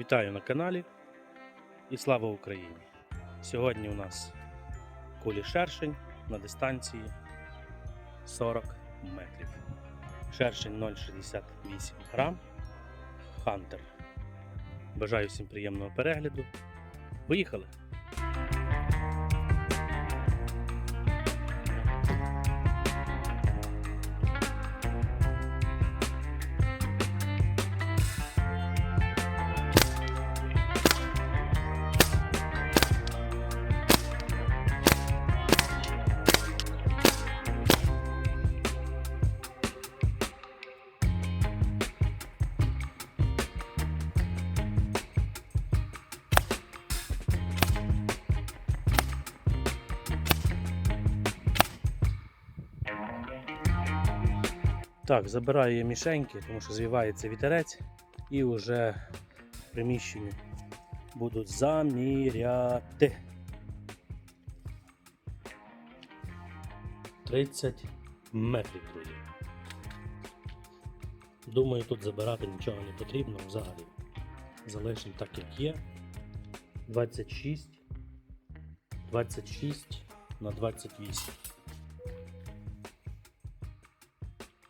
Вітаю на каналі і слава Україні! Сьогодні у нас кулі шершень на дистанції 40 метрів. Шершень 0,68 грам. Хантер. Бажаю всім приємного перегляду. Поїхали! Так, забираю я мішеньки, тому що звівається вітерець і вже в приміщенні буду заміряти. 30 метрів, друзі. Думаю, тут забирати нічого не потрібно взагалі. Залишимо так, як є. 26, 26 на 28.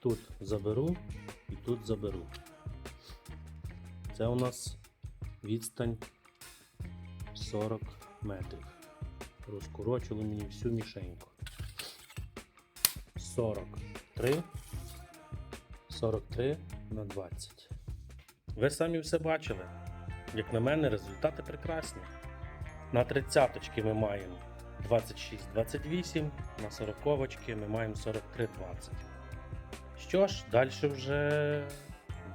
Тут заберу і тут заберу. Це у нас відстань 40 метрів. Розкорочили мені всю мішеньку. 43, 43 на 20. Ви самі все бачили. Як на мене, результати прекрасні. На 30 ми маємо 26-28, на 40 ми маємо 43-20. Що ж, далі вже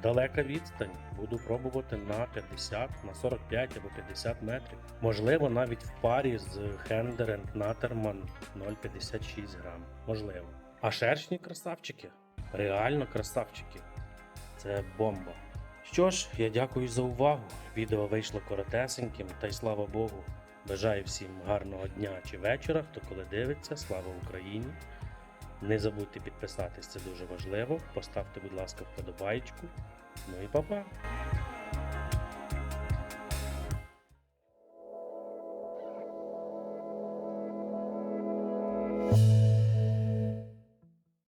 далека відстань. Буду пробувати на 50, на 45 або 50 метрів. Можливо, навіть в парі з Хендер Натерман 0,56 грам. Можливо. А шершні красавчики. Реально красавчики. Це бомба. Що ж, я дякую за увагу. Відео вийшло коротесеньким, та й слава Богу. Бажаю всім гарного дня чи вечора, хто коли дивиться. Слава Україні! Не забудьте підписатись, це дуже важливо. Поставте, будь ласка, вподобайку. Ну і па-па!